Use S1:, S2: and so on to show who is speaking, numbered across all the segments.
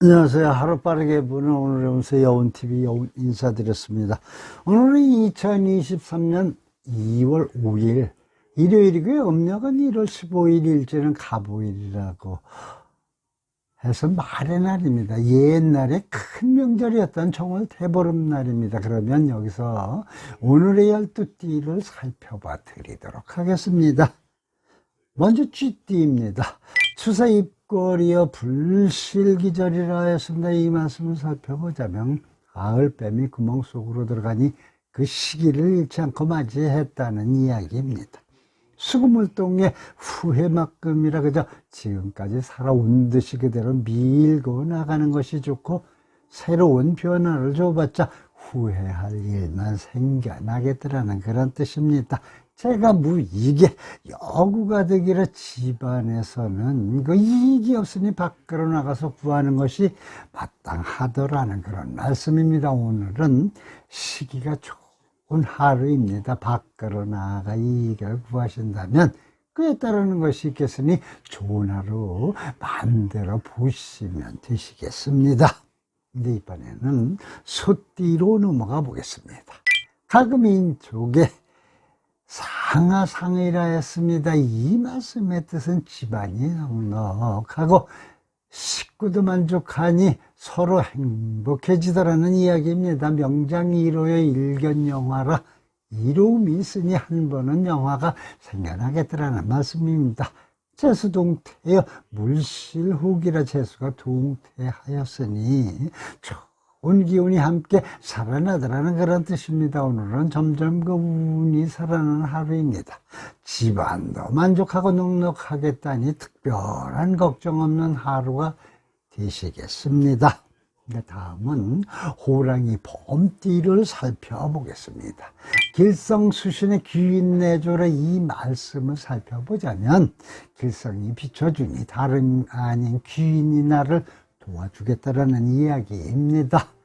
S1: 안녕하세요. 하루 빠르게 보는 오늘의 운세 여운TV 여운 인사드렸습니다. 오늘은 2023년 2월 5일 일요일이고요. 음력은 1월 15일 일제는 가보일이라고 해서 말의 날입니다. 옛날에 큰 명절이었던 정월 대보름 날입니다. 그러면 여기서 오늘의 12띠를 살펴봐 드리도록 하겠습니다. 먼저 쥐띠입니다. 추사 입 거리여 불실기절이라 했습니다. 이 말씀을 살펴보자면 가을뱀이 구멍 속으로 들어가니 그 시기를 잃지 않고 맞이했다는 이야기입니다. 수금을동의 후회만큼이라 그저 지금까지 살아온 듯이 그대로 밀고 나가는 것이 좋고 새로운 변화를 줘봤자 후회할 일만 생겨나겠더라는 그런 뜻입니다. 제가 뭐 이게 여구가 되기를 집안에서는 그 이익이 없으니 밖으로 나가서 구하는 것이 마땅하더라는 그런 말씀입니다. 오늘은 시기가 좋은 하루입니다. 밖으로 나가 이익을 구하신다면 그에 따르는 것이 있겠으니 좋은 하루 마음대로 보시면 되시겠습니다. 근데 이번에는 소띠로 넘어가 보겠습니다. 가금인 쪽에 상하상이라 했습니다. 이 말씀의 뜻은 집안이 넉넉하고 식구도 만족하니 서로 행복해지더라는 이야기입니다. 명장 1호의 일견 영화라 이로움이 있으니 한 번은 영화가 생겨나겠더라는 말씀입니다. 재수 동태여 물실훅이라 재수가 동태하였으니 온 기운이 함께 살아나더라는 그런 뜻입니다. 오늘은 점점 그 운이 살아나는 하루입니다. 집안도 만족하고 넉넉하겠다니 특별한 걱정 없는 하루가 되시겠습니다. 네, 다음은 호랑이 범띠를 살펴보겠습니다. 길성수신의 귀인내조라 이 말씀을 살펴보자면 길성이 비춰주니 다름 아닌 귀인이 나를 도와주겠다라는 이야기입니다.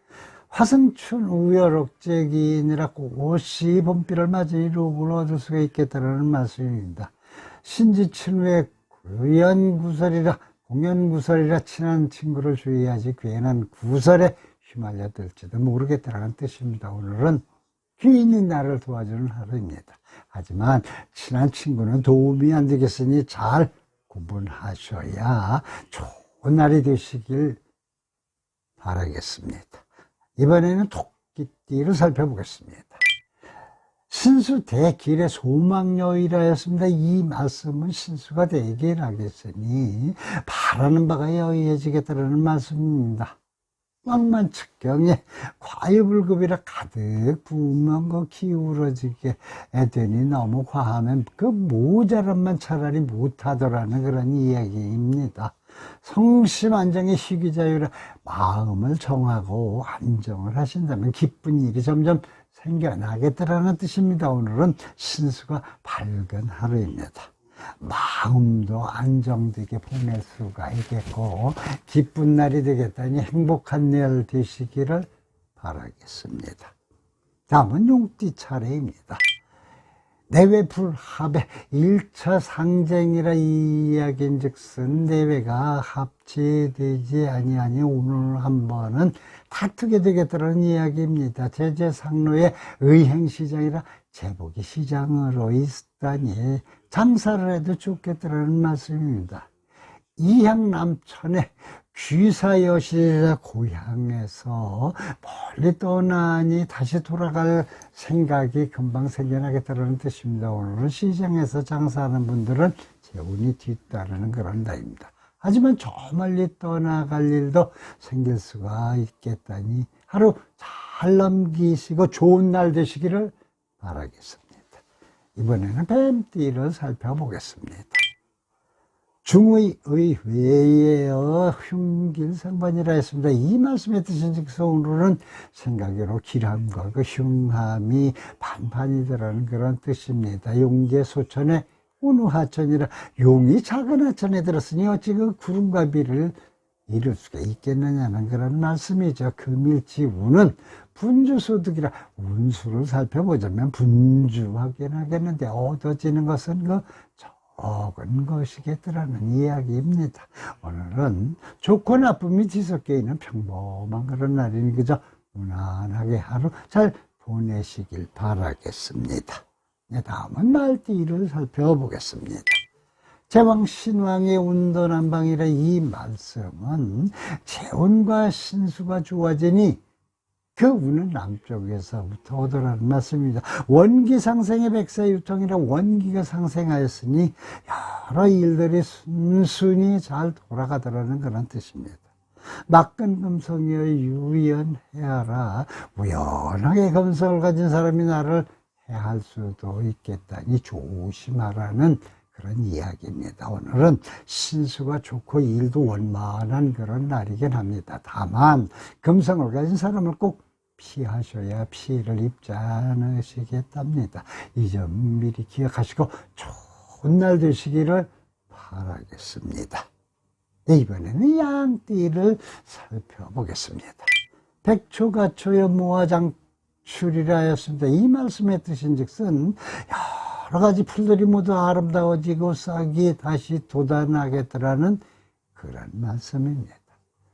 S1: 화승춘 우여록제기니라 꽃이 봄비를 맞이 이룩을 얻을 수가 있겠다라는 말씀입니다. 신지춘후의 구연구설이라 공연구설이라 친한 친구를 주의하지 괜한 구설에 휘말려 들지도 모르겠다라는 뜻입니다. 오늘은 귀인이 나를 도와주는 하루입니다. 하지만 친한 친구는 도움이 안 되겠으니 잘 구분하셔야 좋은 날이 되시길 바라겠습니다. 이번에는 토끼띠를 살펴보겠습니다. 신수 대길의 소망여이라 했습니다. 이 말씀은 신수가 되길 하겠으니 바라는 바가 여의해지겠다는 말씀입니다. 왕만 측경에 과유불급이라 가득 부으면 그 기울어지게 되니 너무 과하면 그 모자란만 차라리 못하더라는 그런 이야기입니다. 성심 안정의 희귀자유라 마음을 정하고 안정을 하신다면 기쁜 일이 점점 생겨나겠다라는 뜻입니다. 오늘은 신수가 밝은 하루입니다. 마음도 안정되게 보낼 수가 있겠고 기쁜 날이 되겠다니 행복한 날 되시기를 바라겠습니다. 다음은 용띠 차례입니다. 내외 불합의 1차 상쟁이라 이야기인 즉슨 내외가 합치되지 아니하니 오늘 한 번은 다투게 되겠다는 이야기입니다. 제재상로의 의행시장이라 제복이 시장으로 있다니 장사를 해도 좋겠다는 말씀입니다. 이향남천의 귀사여실이라 고향에서 멀리 떠나니 다시 돌아갈 생각이 금방 생겨나겠다는 뜻입니다. 오늘은 시장에서 장사하는 분들은 재운이 뒤따르는 그런 날입니다. 하지만 저 멀리 떠나갈 일도 생길 수가 있겠다니 하루 잘 넘기시고 좋은 날 되시기를 바라겠습니다. 이번에는 뱀띠를 살펴보겠습니다. 중의 의 외에어 흉길상반이라 했습니다. 이 말씀의 뜻인 즉서 오늘은 생각으로 길함과 그 흉함이 반반이더라는 그런 뜻입니다. 용계 소천의 운우하천이라 용이 작은 하천에 들었으니 어찌 그 구름과 비를 이룰 수가 있겠느냐는 그런 말씀이죠. 금일지 운은 분주소득이라 운수를 살펴보자면 분주 하긴 하겠는데 얻어지는 것은 그 적은 것이겠더라는 이야기입니다. 오늘은 좋고 나쁨이 뒤섞여 있는 평범한 그런 날이니 그저 무난하게 하루 잘 보내시길 바라겠습니다. 네, 다음은 말띠를 살펴보겠습니다. 제왕 신왕의 운도 난방이라 이 말씀은 재운과 신수가 좋아지니 그 운은 남쪽에서부터 오더라는 말씀입니다. 원기 상생의 백사유통이라 원기가 상생하였으니 여러 일들이 순순히 잘 돌아가더라는 그런 뜻입니다. 막근 금성이여 유연해하라 우연하게 금성을 가진 사람이 나를 해할 수도 있겠다니 조심하라는 그런 이야기입니다. 오늘은 신수가 좋고 일도 원만한 그런 날이긴 합니다. 다만 금성을 가진 사람을 꼭 피하셔야 피해를 입지 않으시겠답니다. 이 점 미리 기억하시고 좋은 날 되시기를 바라겠습니다. 네, 이번에는 양띠를 살펴보겠습니다. 백초가초여 무화장출이라 하였습니다. 이 말씀의 뜻인 즉슨 여러 가지 풀들이 모두 아름다워지고 싹이 다시 돋아나겠더라는 그런 말씀입니다.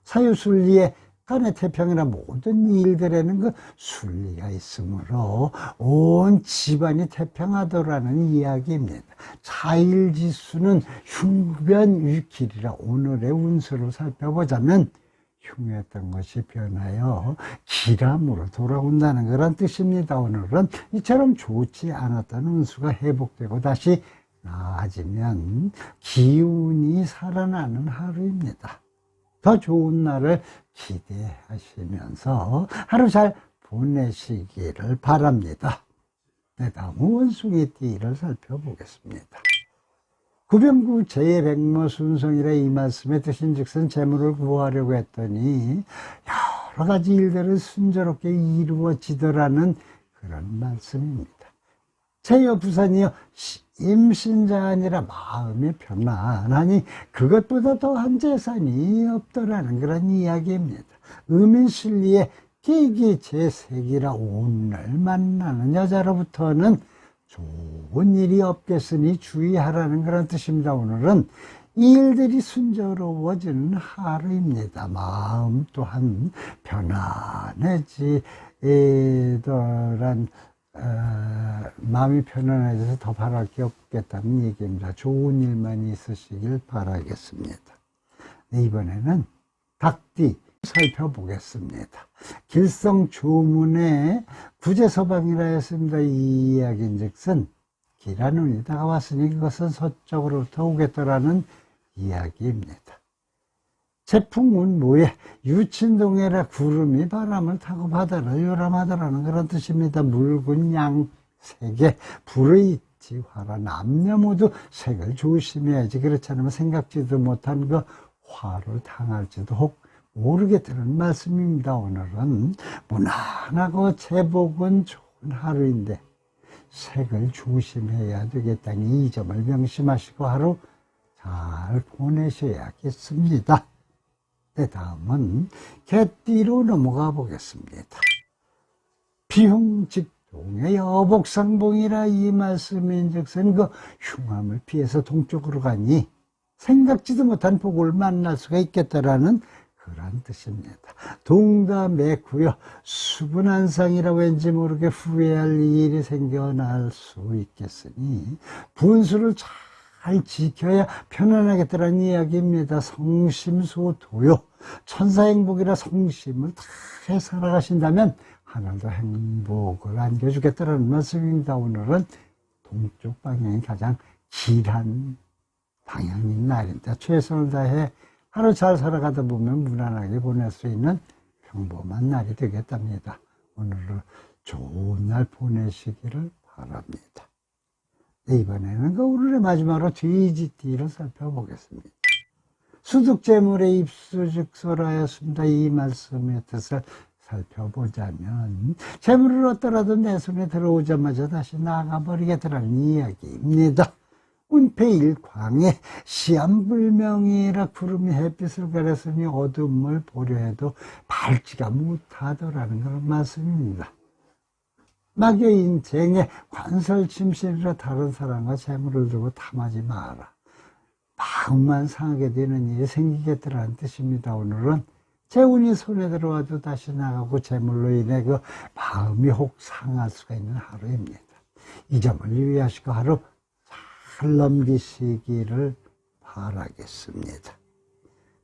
S1: 사유순리의 간의 태평이나 모든 일들에는 그 순리가 있으므로 온 집안이 태평하더라는 이야기입니다. 자일지수는 흉변 위길이라 오늘의 운수를 살펴보자면 흉했던 것이 변하여 기람으로 돌아온다는 그런 뜻입니다. 오늘은 이처럼 좋지 않았던 운수가 회복되고 다시 나아지면 기운이 살아나는 하루입니다. 더 좋은 날을 기대하시면서 하루 잘 보내시기를 바랍니다. 네, 다음은 원숭이 띠를 살펴보겠습니다. 구병구 제1백모 순성이라 이 말씀에 드신 즉슨 재물을 구하려고 했더니 여러 가지 일들을 순조롭게 이루어지더라는 그런 말씀입니다. 제여 부산이여 임신자 아니라 마음이 편안하니 그것보다 더한 재산이 없더라는 그런 이야기입니다. 음인실리의 끼기 제색이라 오늘 만나는 여자로부터는 좋은 일이 없겠으니 주의하라는 그런 뜻입니다. 오늘은 일들이 순조로워지는 하루입니다. 마음 또한 편안해지더란 어, 마음이 편안해져서 더 바랄 게 없겠다는 얘기입니다. 좋은 일만 있으시길 바라겠습니다. 네, 이번에는 닭띠 살펴보겠습니다. 길성 조문의 구제서방이라 했습니다. 이 이야기인 즉슨 기란 운이 다가 왔으니 그것은 서쪽으로부터 오겠더라는 이야기입니다. 태풍운 뭐에 유친동해라 구름이 바람을 타고 바다를 요람하더라는 그런 뜻입니다. 묽은 양 색에 불의 지화라 남녀 모두 색을 조심해야지 그렇지 않으면 생각지도 못한 그 화를 당할지도 혹 모르겠다는 말씀입니다. 오늘은 무난하고 제복은 좋은 하루인데 색을 조심해야 되겠다니 이 점을 명심하시고 하루 잘 보내셔야겠습니다. 네, 다음은 개띠로 넘어가 보겠습니다. 비흉직동의 여복상봉이라 이 말씀인 즉슨 그 흉함을 피해서 동쪽으로 가니 생각지도 못한 복을 만날 수가 있겠다라는 그런 뜻입니다. 동담매구여 수분한상이라 왠지 모르게 후회할 일이 생겨날 수 있겠으니 분수를 잘 지켜야 편안하겠다는 이야기입니다. 성심소도요. 천사행복이라 성심을 다 살아가신다면 하늘도 행복을 안겨주겠다는 말씀입니다. 오늘은 동쪽 방향이 가장 길한 방향인 날입니다. 최선을 다해 하루 잘 살아가다 보면 무난하게 보낼 수 있는 평범한 날이 되겠답니다. 오늘은 좋은 날 보내시기를 바랍니다. 네, 이번에는 그 오늘의 마지막으로 돼지띠를 살펴보겠습니다. 수득재물의 입수즉소라였습니다. 이 말씀의 뜻을 살펴보자면 재물을 얻더라도 내 손에 들어오자마자 다시 나가버리겠다는 이야기입니다. 운패일광에 시암불명이라 구름이 햇빛을 가렸으니 어둠을 보려 해도 밝지가 못하더라는 그런 말씀입니다. 막여인 쟁에 관설침실이라 다른 사람과 재물을 두고 탐하지 마라. 마음만 상하게 되는 일이 생기겠더라는 뜻입니다. 오늘은 재운이 손에 들어와도 다시 나가고 재물로 인해 그 마음이 혹 상할 수가 있는 하루입니다. 이 점을 유의하시고 하루 잘 넘기시기를 바라겠습니다.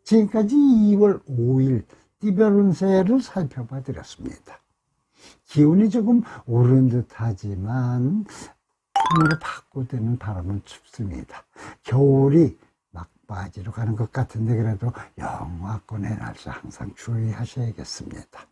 S1: 지금까지 2월 5일 띠별 운세를 살펴봐 드렸습니다. 기온이 조금 오른 듯 하지만 오늘을 바꾸되는 바람은 춥습니다. 겨울이 막바지로 가는 것 같은데 그래도 영하권의 날씨 항상 주의하셔야겠습니다.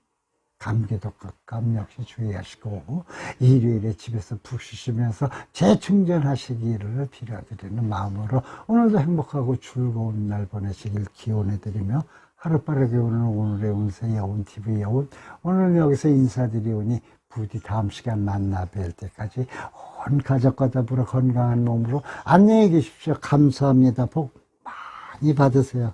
S1: 감기도 깜깜 역시 주의하시고 일요일에 집에서 푹 쉬시면서 재충전하시기를 빌어드리는 마음으로 오늘도 행복하고 즐거운 날 보내시길 기원해드리며 하루 빠르게 오는 오늘의 운세 여운 TV 여운 오늘 여기서 인사드리오니 부디 다음 시간 만나 뵐 때까지 온 가족과 더불어 건강한 몸으로 안녕히 계십시오. 감사합니다. 복 많이 받으세요.